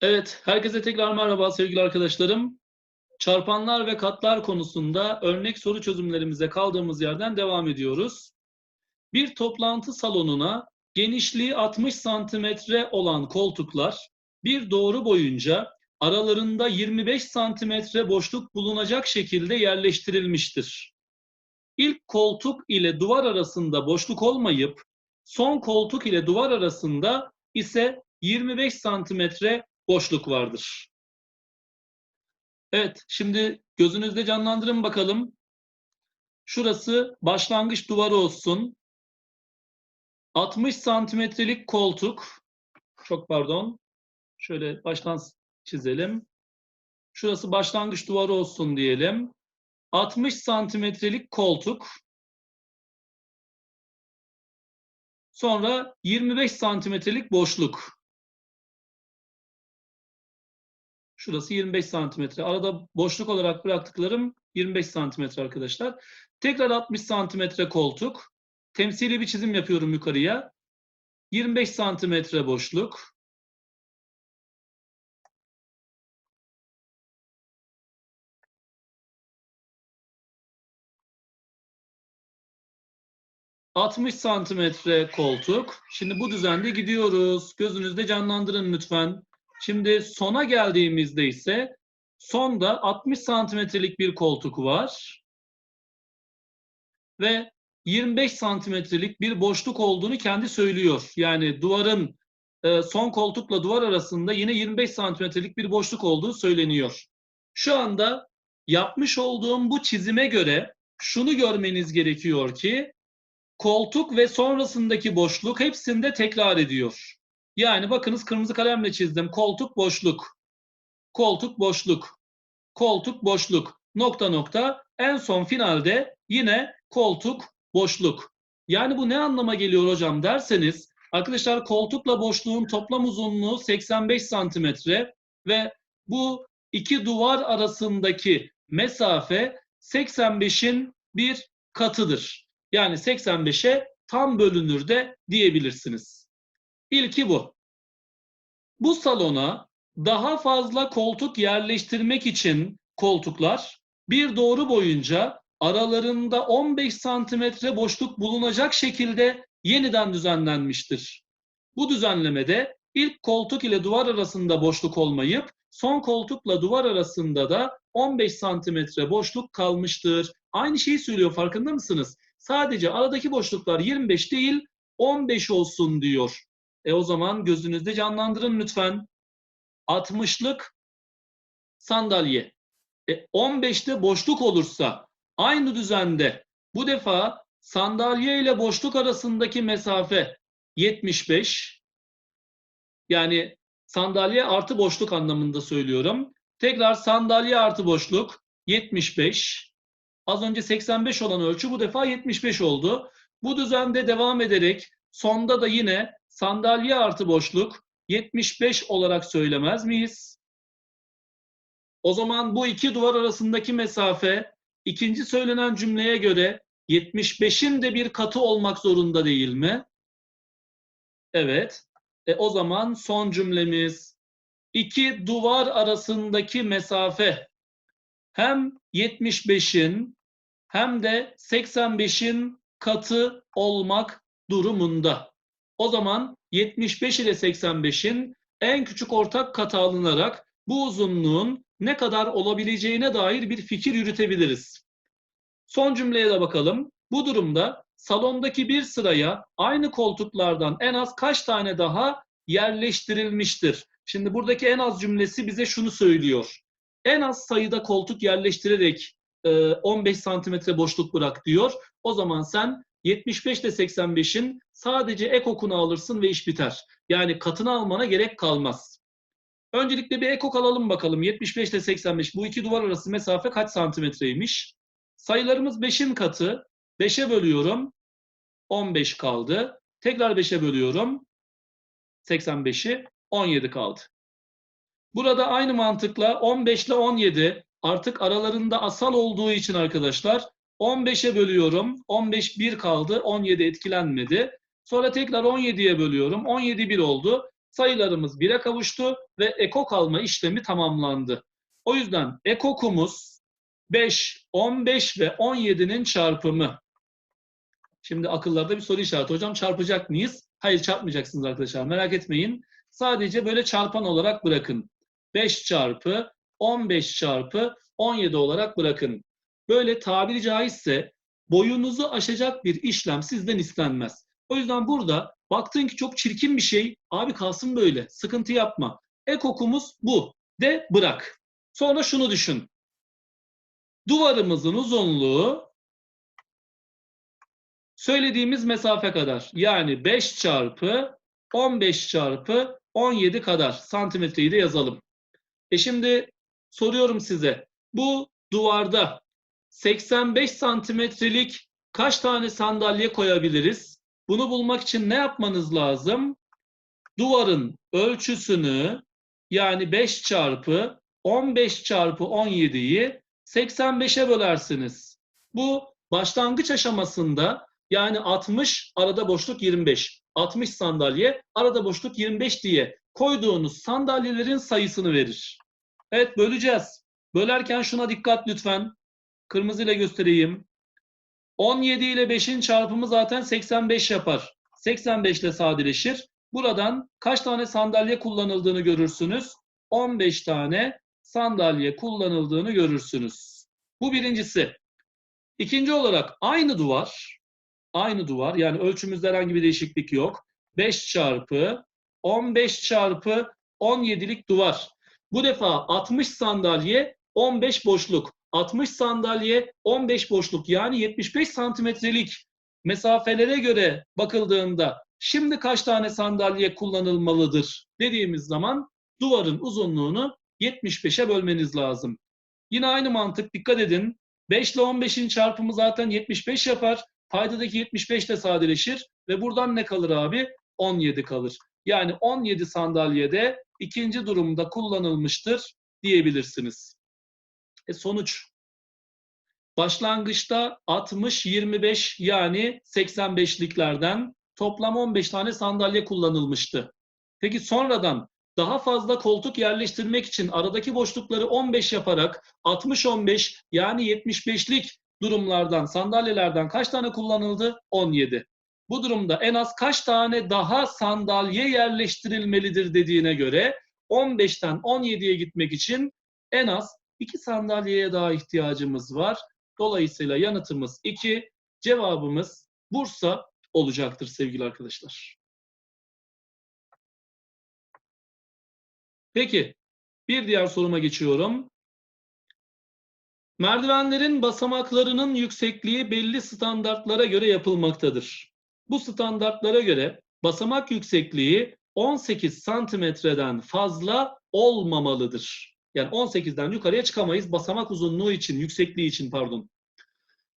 Evet, herkese tekrar merhaba sevgili arkadaşlarım. Çarpanlar ve katlar konusunda örnek soru çözümlerimize kaldığımız yerden devam ediyoruz. Bir toplantı salonuna genişliği 60 santimetre olan koltuklar bir doğru boyunca aralarında 25 santimetre boşluk bulunacak şekilde yerleştirilmiştir. İlk koltuk ile duvar arasında boşluk olmayıp son koltuk ile duvar arasında ise 25 santimetre boşluk vardır. Evet, şimdi gözünüzde canlandırın bakalım. Şurası başlangıç duvarı olsun. 60 santimetrelik koltuk. Çok pardon. Şöyle baştan çizelim. Şurası başlangıç duvarı olsun diyelim. 60 santimetrelik koltuk. Sonra 25 santimetrelik boşluk. Şurası 25 santimetre. Arada boşluk olarak bıraktıklarım 25 santimetre arkadaşlar. Tekrar 60 santimetre koltuk. Temsili bir çizim yapıyorum yukarıya. 25 santimetre boşluk. ...60 santimetre koltuk. Şimdi bu düzende gidiyoruz. Gözünüzde canlandırın lütfen. Şimdi sona geldiğimizde ise sonda 60 santimetrelik bir koltuk var. Ve 25 santimetrelik bir boşluk olduğunu kendi söylüyor. Yani duvarın e, son koltukla duvar arasında yine 25 santimetrelik bir boşluk olduğu söyleniyor. Şu anda yapmış olduğum bu çizime göre şunu görmeniz gerekiyor ki koltuk ve sonrasındaki boşluk hepsinde tekrar ediyor. Yani bakınız kırmızı kalemle çizdim. Koltuk boşluk. Koltuk boşluk. Koltuk boşluk. Nokta nokta. En son finalde yine koltuk boşluk. Yani bu ne anlama geliyor hocam derseniz arkadaşlar koltukla boşluğun toplam uzunluğu 85 santimetre ve bu iki duvar arasındaki mesafe 85'in bir katıdır. Yani 85'e tam bölünür de diyebilirsiniz. İlki bu. Bu salona daha fazla koltuk yerleştirmek için koltuklar bir doğru boyunca aralarında 15 santimetre boşluk bulunacak şekilde yeniden düzenlenmiştir. Bu düzenlemede ilk koltuk ile duvar arasında boşluk olmayıp son koltukla duvar arasında da 15 santimetre boşluk kalmıştır. Aynı şeyi söylüyor farkında mısınız? Sadece aradaki boşluklar 25 değil 15 olsun diyor. E o zaman gözünüzde canlandırın lütfen. 60'lık sandalye. E 15'te boşluk olursa aynı düzende bu defa sandalye ile boşluk arasındaki mesafe 75. Yani sandalye artı boşluk anlamında söylüyorum. Tekrar sandalye artı boşluk 75. Az önce 85 olan ölçü bu defa 75 oldu. Bu düzende devam ederek sonda da yine sandalye artı boşluk 75 olarak söylemez miyiz? O zaman bu iki duvar arasındaki mesafe ikinci söylenen cümleye göre 75'in de bir katı olmak zorunda değil mi? Evet. E o zaman son cümlemiz iki duvar arasındaki mesafe hem 75'in hem de 85'in katı olmak durumunda. O zaman 75 ile 85'in en küçük ortak katı alınarak bu uzunluğun ne kadar olabileceğine dair bir fikir yürütebiliriz. Son cümleye de bakalım. Bu durumda salondaki bir sıraya aynı koltuklardan en az kaç tane daha yerleştirilmiştir? Şimdi buradaki en az cümlesi bize şunu söylüyor. En az sayıda koltuk yerleştirerek 15 santimetre boşluk bırak diyor. O zaman sen 75 ile 85'in sadece ek okunu alırsın ve iş biter. Yani katını almana gerek kalmaz. Öncelikle bir ek ok alalım bakalım. 75 ile 85 bu iki duvar arası mesafe kaç santimetreymiş? Sayılarımız 5'in katı. 5'e bölüyorum. 15 kaldı. Tekrar 5'e bölüyorum. 85'i 17 kaldı. Burada aynı mantıkla 15 ile 17 artık aralarında asal olduğu için arkadaşlar 15'e bölüyorum. 15 1 kaldı. 17 etkilenmedi. Sonra tekrar 17'ye bölüyorum. 17 1 oldu. sayılarımız 1'e kavuştu ve ekok alma işlemi tamamlandı. O yüzden ekokumuz 5, 15 ve 17'nin çarpımı. Şimdi akıllarda bir soru işareti. Hocam çarpacak mıyız? Hayır çarpmayacaksınız arkadaşlar. Merak etmeyin. Sadece böyle çarpan olarak bırakın. 5 çarpı 15 çarpı 17 olarak bırakın. Böyle tabiri caizse boyunuzu aşacak bir işlem sizden istenmez. O yüzden burada baktın ki çok çirkin bir şey. Abi kalsın böyle. Sıkıntı yapma. Ek okumuz bu. De bırak. Sonra şunu düşün. Duvarımızın uzunluğu söylediğimiz mesafe kadar. Yani 5 çarpı 15 çarpı 17 kadar santimetreyi de yazalım. E şimdi soruyorum size. Bu duvarda 85 santimetrelik kaç tane sandalye koyabiliriz? Bunu bulmak için ne yapmanız lazım? Duvarın ölçüsünü yani 5 çarpı 15 çarpı 17'yi 85'e bölersiniz. Bu başlangıç aşamasında yani 60 arada boşluk 25. 60 sandalye arada boşluk 25 diye koyduğunuz sandalyelerin sayısını verir. Evet böleceğiz. Bölerken şuna dikkat lütfen. Kırmızı ile göstereyim. 17 ile 5'in çarpımı zaten 85 yapar. 85 ile sadeleşir. Buradan kaç tane sandalye kullanıldığını görürsünüz. 15 tane sandalye kullanıldığını görürsünüz. Bu birincisi. İkinci olarak aynı duvar, aynı duvar yani ölçümüzde herhangi bir değişiklik yok. 5 çarpı 15 çarpı 17'lik duvar. Bu defa 60 sandalye 15 boşluk. 60 sandalye 15 boşluk yani 75 santimetrelik mesafelere göre bakıldığında şimdi kaç tane sandalye kullanılmalıdır dediğimiz zaman duvarın uzunluğunu 75'e bölmeniz lazım. Yine aynı mantık dikkat edin. 5 ile 15'in çarpımı zaten 75 yapar. Paydadaki 75 de sadeleşir ve buradan ne kalır abi? 17 kalır. Yani 17 sandalyede ikinci durumda kullanılmıştır diyebilirsiniz. E sonuç başlangıçta 60-25 yani 85'liklerden toplam 15 tane sandalye kullanılmıştı. Peki sonradan daha fazla koltuk yerleştirmek için aradaki boşlukları 15 yaparak 60-15 yani 75'lik durumlardan, sandalyelerden kaç tane kullanıldı? 17. Bu durumda en az kaç tane daha sandalye yerleştirilmelidir dediğine göre 15'ten 17'ye gitmek için en az 2 sandalyeye daha ihtiyacımız var. Dolayısıyla yanıtımız 2, cevabımız Bursa olacaktır sevgili arkadaşlar. Peki, bir diğer soruma geçiyorum. Merdivenlerin basamaklarının yüksekliği belli standartlara göre yapılmaktadır. Bu standartlara göre basamak yüksekliği 18 santimetreden fazla olmamalıdır. Yani 18'den yukarıya çıkamayız basamak uzunluğu için, yüksekliği için pardon.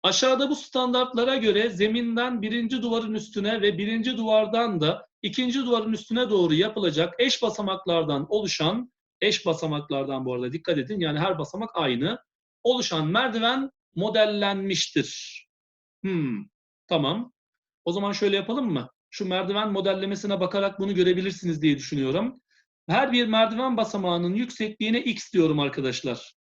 Aşağıda bu standartlara göre zeminden birinci duvarın üstüne ve birinci duvardan da ikinci duvarın üstüne doğru yapılacak eş basamaklardan oluşan, eş basamaklardan bu arada dikkat edin yani her basamak aynı, oluşan merdiven modellenmiştir. Hmm, tamam. O zaman şöyle yapalım mı? Şu merdiven modellemesine bakarak bunu görebilirsiniz diye düşünüyorum. Her bir merdiven basamağının yüksekliğine x diyorum arkadaşlar.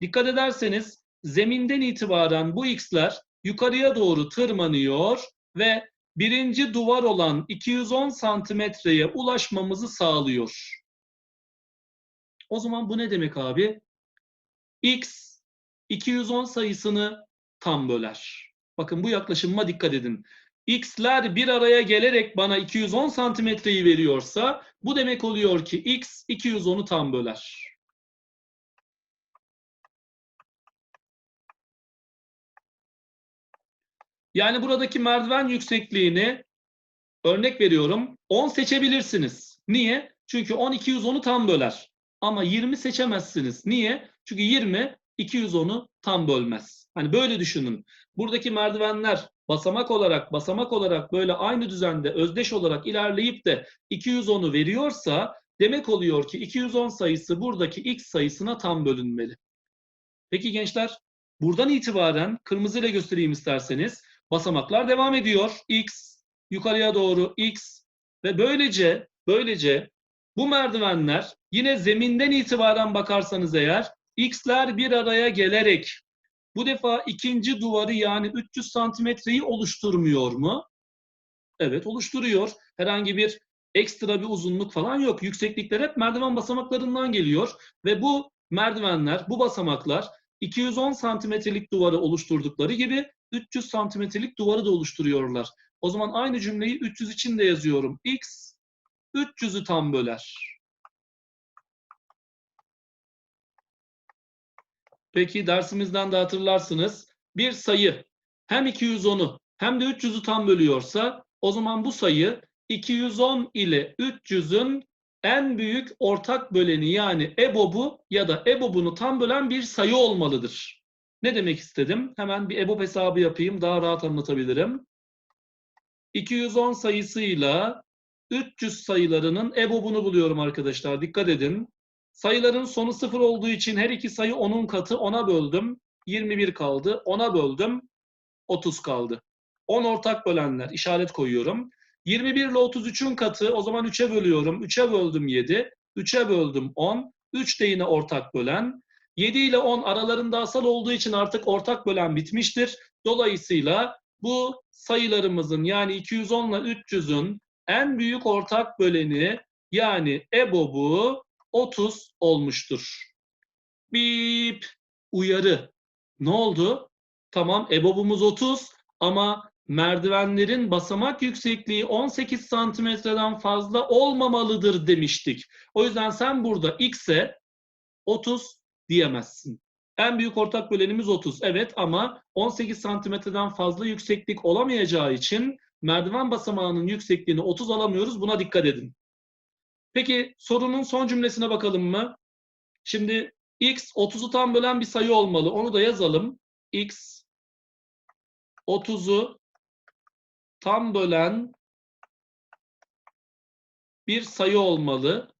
Dikkat ederseniz zeminden itibaren bu x'ler yukarıya doğru tırmanıyor ve birinci duvar olan 210 santimetreye ulaşmamızı sağlıyor. O zaman bu ne demek abi? x 210 sayısını tam böler. Bakın bu yaklaşımıma dikkat edin. x'ler bir araya gelerek bana 210 santimetreyi veriyorsa bu demek oluyor ki x 210'u tam böler. Yani buradaki merdiven yüksekliğini örnek veriyorum 10 seçebilirsiniz. Niye? Çünkü 10 210'u tam böler. Ama 20 seçemezsiniz. Niye? Çünkü 20 210'u tam bölmez. Hani böyle düşünün. Buradaki merdivenler basamak olarak basamak olarak böyle aynı düzende özdeş olarak ilerleyip de 210'u veriyorsa demek oluyor ki 210 sayısı buradaki x sayısına tam bölünmeli. Peki gençler buradan itibaren kırmızı ile göstereyim isterseniz basamaklar devam ediyor. x yukarıya doğru x ve böylece böylece Bu merdivenler yine zeminden itibaren bakarsanız eğer x'ler bir araya gelerek bu defa ikinci duvarı yani 300 santimetreyi oluşturmuyor mu? Evet oluşturuyor. Herhangi bir ekstra bir uzunluk falan yok. Yükseklikler hep merdiven basamaklarından geliyor ve bu merdivenler, bu basamaklar 210 santimetrelik duvarı oluşturdukları gibi 300 santimetrelik duvarı da oluşturuyorlar. O zaman aynı cümleyi 300 için de yazıyorum. X 300'ü tam böler. Peki dersimizden de hatırlarsınız. Bir sayı hem 210'u hem de 300'ü tam bölüyorsa o zaman bu sayı 210 ile 300'ün en büyük ortak böleni yani EBOB'u ya da EBOB'unu tam bölen bir sayı olmalıdır. Ne demek istedim? Hemen bir EBOB hesabı yapayım daha rahat anlatabilirim. 210 sayısıyla 300 sayılarının EBOB'unu buluyorum arkadaşlar. Dikkat edin. Sayıların sonu sıfır olduğu için her iki sayı 10'un katı 10'a böldüm. 21 kaldı. 10'a böldüm. 30 kaldı. 10 ortak bölenler işaret koyuyorum. 21 ile 33'ün katı o zaman 3'e bölüyorum. 3'e böldüm 7. 3'e böldüm 10. 3 de yine ortak bölen. 7 ile 10 aralarında asal olduğu için artık ortak bölen bitmiştir. Dolayısıyla bu sayılarımızın yani 210 ile 300'ün en büyük ortak böleni yani EBOB'u 30 olmuştur. Bip uyarı. Ne oldu? Tamam EBOB'umuz 30 ama merdivenlerin basamak yüksekliği 18 santimetreden fazla olmamalıdır demiştik. O yüzden sen burada x'e 30 diyemezsin. En büyük ortak bölenimiz 30. Evet ama 18 santimetreden fazla yükseklik olamayacağı için merdiven basamağının yüksekliğini 30 alamıyoruz. Buna dikkat edin. Peki sorunun son cümlesine bakalım mı? Şimdi x 30'u tam bölen bir sayı olmalı. Onu da yazalım. x 30'u tam bölen bir sayı olmalı.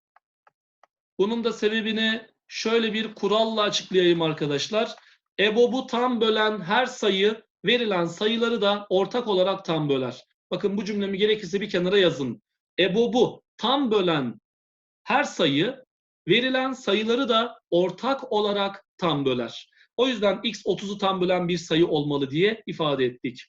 Bunun da sebebini şöyle bir kuralla açıklayayım arkadaşlar. EBOB'u tam bölen her sayı verilen sayıları da ortak olarak tam böler. Bakın bu cümlemi gerekirse bir kenara yazın. EBOB'u tam bölen her sayı verilen sayıları da ortak olarak tam böler. O yüzden x 30'u tam bölen bir sayı olmalı diye ifade ettik.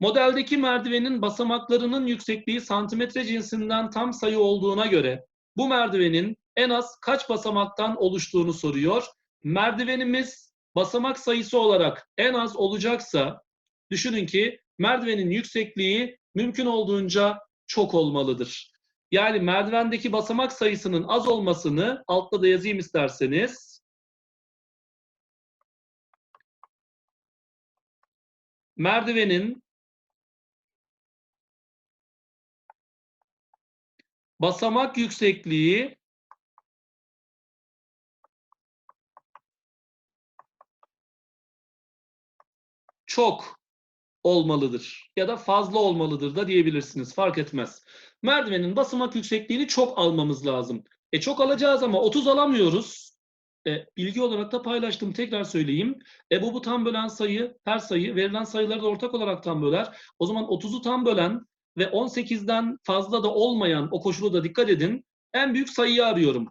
Modeldeki merdivenin basamaklarının yüksekliği santimetre cinsinden tam sayı olduğuna göre bu merdivenin en az kaç basamaktan oluştuğunu soruyor. Merdivenimiz basamak sayısı olarak en az olacaksa düşünün ki merdivenin yüksekliği mümkün olduğunca çok olmalıdır. Yani merdivendeki basamak sayısının az olmasını altta da yazayım isterseniz. Merdivenin basamak yüksekliği çok olmalıdır ya da fazla olmalıdır da diyebilirsiniz fark etmez. Merdivenin basamak yüksekliğini çok almamız lazım. E çok alacağız ama 30 alamıyoruz. E, bilgi olarak da paylaştım tekrar söyleyeyim. E bu bu tam bölen sayı her sayı verilen sayıları da ortak olarak tam böler. O zaman 30'u tam bölen ve 18'den fazla da olmayan o koşulu da dikkat edin. En büyük sayıyı arıyorum.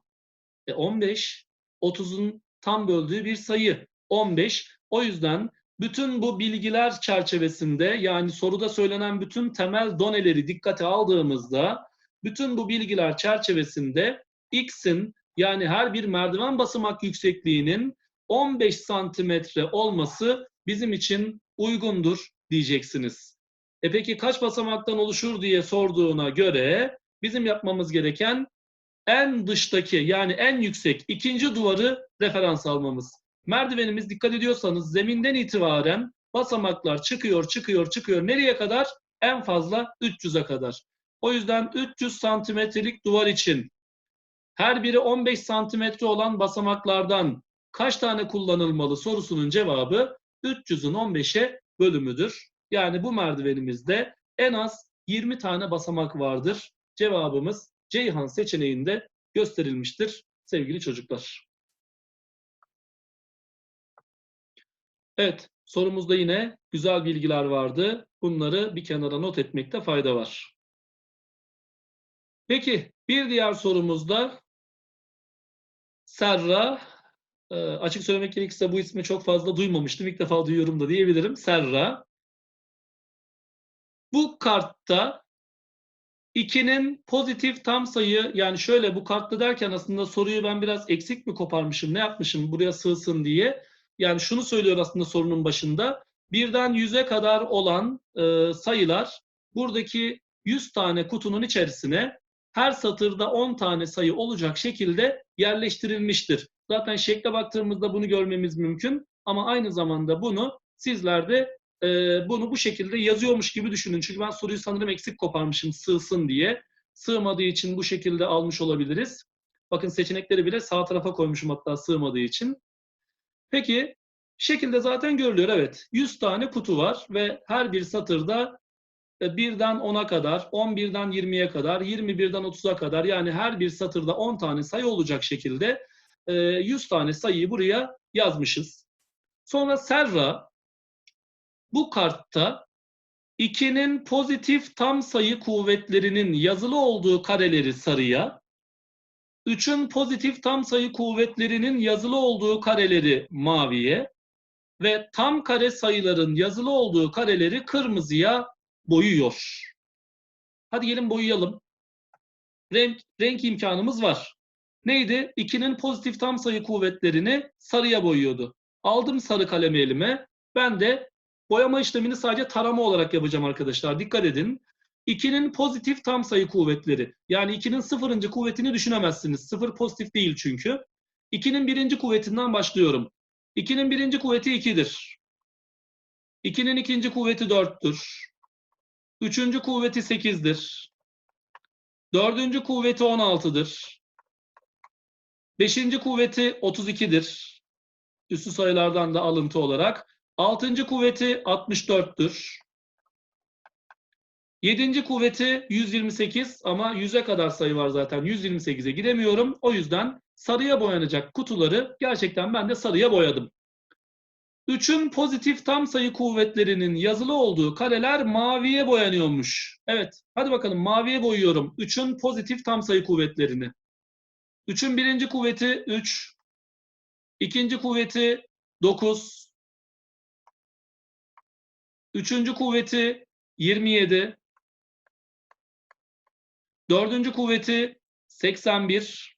E 15 30'un tam böldüğü bir sayı. 15. O yüzden bütün bu bilgiler çerçevesinde yani soruda söylenen bütün temel doneleri dikkate aldığımızda bütün bu bilgiler çerçevesinde x'in yani her bir merdiven basamak yüksekliğinin 15 santimetre olması bizim için uygundur diyeceksiniz. E peki kaç basamaktan oluşur diye sorduğuna göre bizim yapmamız gereken en dıştaki yani en yüksek ikinci duvarı referans almamız. Merdivenimiz dikkat ediyorsanız zeminden itibaren basamaklar çıkıyor, çıkıyor, çıkıyor. Nereye kadar? En fazla 300'e kadar. O yüzden 300 santimetrelik duvar için her biri 15 santimetre olan basamaklardan kaç tane kullanılmalı sorusunun cevabı 300'ün 15'e bölümüdür. Yani bu merdivenimizde en az 20 tane basamak vardır. Cevabımız Ceyhan seçeneğinde gösterilmiştir sevgili çocuklar. Evet, sorumuzda yine güzel bilgiler vardı. Bunları bir kenara not etmekte fayda var. Peki bir diğer sorumuzda Serra e, açık söylemek gerekirse bu ismi çok fazla duymamıştım. İlk defa duyuyorum da diyebilirim. Serra. Bu kartta 2'nin pozitif tam sayı yani şöyle bu kartta derken aslında soruyu ben biraz eksik mi koparmışım ne yapmışım buraya sığsın diye. Yani şunu söylüyor aslında sorunun başında. Birden 100'e kadar olan e, sayılar buradaki 100 tane kutunun içerisine her satırda 10 tane sayı olacak şekilde yerleştirilmiştir. Zaten şekle baktığımızda bunu görmemiz mümkün ama aynı zamanda bunu sizler de e, bunu bu şekilde yazıyormuş gibi düşünün. Çünkü ben soruyu sanırım eksik koparmışım sığsın diye. Sığmadığı için bu şekilde almış olabiliriz. Bakın seçenekleri bile sağ tarafa koymuşum hatta sığmadığı için. Peki şekilde zaten görülüyor evet. 100 tane kutu var ve her bir satırda e, birden 10'a kadar, 11'den 20'ye kadar, 21'den 30'a kadar yani her bir satırda 10 tane sayı olacak şekilde 100 tane sayıyı buraya yazmışız. Sonra Serra bu kartta 2'nin pozitif tam sayı kuvvetlerinin yazılı olduğu kareleri sarıya, 3'ün pozitif tam sayı kuvvetlerinin yazılı olduğu kareleri maviye ve tam kare sayıların yazılı olduğu kareleri kırmızıya boyuyor. Hadi gelin boyayalım. Renk, renk imkanımız var. Neydi? 2'nin pozitif tam sayı kuvvetlerini sarıya boyuyordu. Aldım sarı kalemi elime. Ben de boyama işlemini sadece tarama olarak yapacağım arkadaşlar. Dikkat edin. 2'nin pozitif tam sayı kuvvetleri. Yani 2'nin sıfırıncı kuvvetini düşünemezsiniz. Sıfır pozitif değil çünkü. 2'nin birinci kuvvetinden başlıyorum. 2'nin birinci kuvveti 2'dir. 2'nin ikinci kuvveti 4'tür. Üçüncü kuvveti 8'dir. Dördüncü kuvveti 16'dır. Beşinci kuvveti 32'dir. Üstü sayılardan da alıntı olarak. Altıncı kuvveti 64'tür. Yedinci kuvveti 128 ama 100'e kadar sayı var zaten. 128'e gidemiyorum. O yüzden sarıya boyanacak kutuları gerçekten ben de sarıya boyadım. 3'ün pozitif tam sayı kuvvetlerinin yazılı olduğu kareler maviye boyanıyormuş. Evet, hadi bakalım maviye boyuyorum. 3'ün pozitif tam sayı kuvvetlerini. 3'ün birinci kuvveti 3. ikinci kuvveti 9. Üçüncü kuvveti 27. Dördüncü kuvveti 81.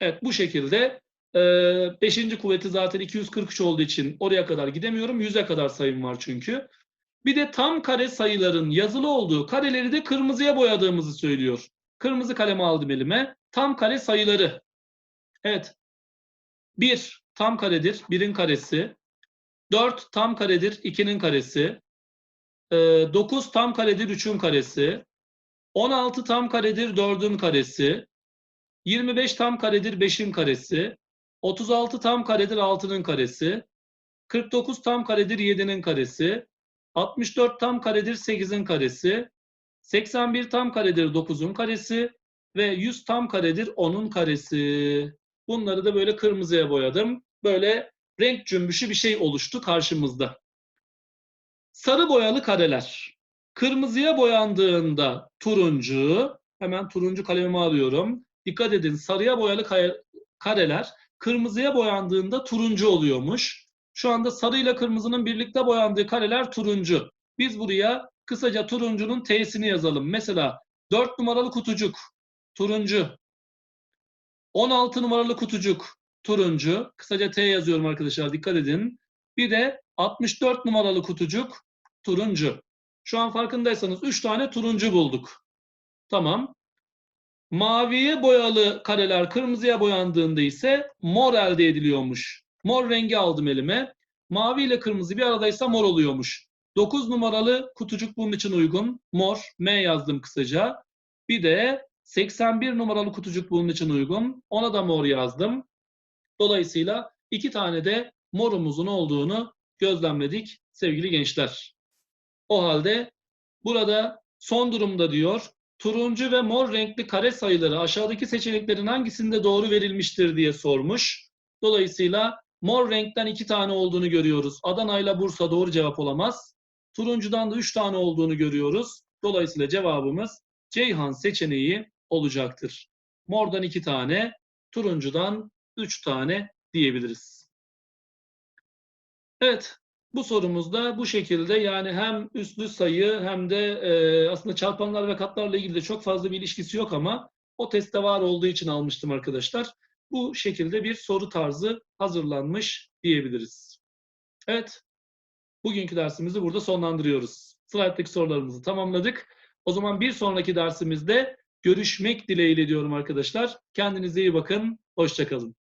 Evet bu şekilde ee, beşinci kuvveti zaten 243 olduğu için oraya kadar gidemiyorum. 100'e kadar sayım var çünkü. Bir de tam kare sayıların yazılı olduğu kareleri de kırmızıya boyadığımızı söylüyor. Kırmızı kalemi aldım elime. Tam kare sayıları. Evet. 1 tam karedir. 1'in karesi. 4 tam karedir. 2'nin karesi. 9 tam karedir. 3'ün karesi. 16 tam karedir. 4'ün karesi. 25 tam karedir. 5'in karesi. 36 tam karedir 6'nın karesi. 49 tam karedir 7'nin karesi. 64 tam karedir 8'in karesi. 81 tam karedir 9'un karesi. Ve 100 tam karedir 10'un karesi. Bunları da böyle kırmızıya boyadım. Böyle renk cümbüşü bir şey oluştu karşımızda. Sarı boyalı kareler. Kırmızıya boyandığında turuncu, hemen turuncu kalemimi alıyorum. Dikkat edin sarıya boyalı kareler kırmızıya boyandığında turuncu oluyormuş. Şu anda sarı ile kırmızının birlikte boyandığı kareler turuncu. Biz buraya kısaca turuncunun T'sini yazalım. Mesela 4 numaralı kutucuk turuncu. 16 numaralı kutucuk turuncu. Kısaca T yazıyorum arkadaşlar dikkat edin. Bir de 64 numaralı kutucuk turuncu. Şu an farkındaysanız 3 tane turuncu bulduk. Tamam. Maviye boyalı kareler kırmızıya boyandığında ise mor elde ediliyormuş. Mor rengi aldım elime. Mavi ile kırmızı bir aradaysa mor oluyormuş. 9 numaralı kutucuk bunun için uygun. Mor, M yazdım kısaca. Bir de 81 numaralı kutucuk bunun için uygun. Ona da mor yazdım. Dolayısıyla iki tane de morumuzun olduğunu gözlemledik sevgili gençler. O halde burada son durumda diyor turuncu ve mor renkli kare sayıları aşağıdaki seçeneklerin hangisinde doğru verilmiştir diye sormuş. Dolayısıyla mor renkten iki tane olduğunu görüyoruz. Adana ile Bursa doğru cevap olamaz. Turuncudan da üç tane olduğunu görüyoruz. Dolayısıyla cevabımız Ceyhan seçeneği olacaktır. Mordan iki tane, turuncudan üç tane diyebiliriz. Evet, bu sorumuzda bu şekilde yani hem üstlü sayı hem de e, aslında çarpanlar ve katlarla ilgili de çok fazla bir ilişkisi yok ama o testte var olduğu için almıştım arkadaşlar. Bu şekilde bir soru tarzı hazırlanmış diyebiliriz. Evet, bugünkü dersimizi burada sonlandırıyoruz. Slide'daki sorularımızı tamamladık. O zaman bir sonraki dersimizde görüşmek dileğiyle diyorum arkadaşlar. Kendinize iyi bakın, hoşçakalın.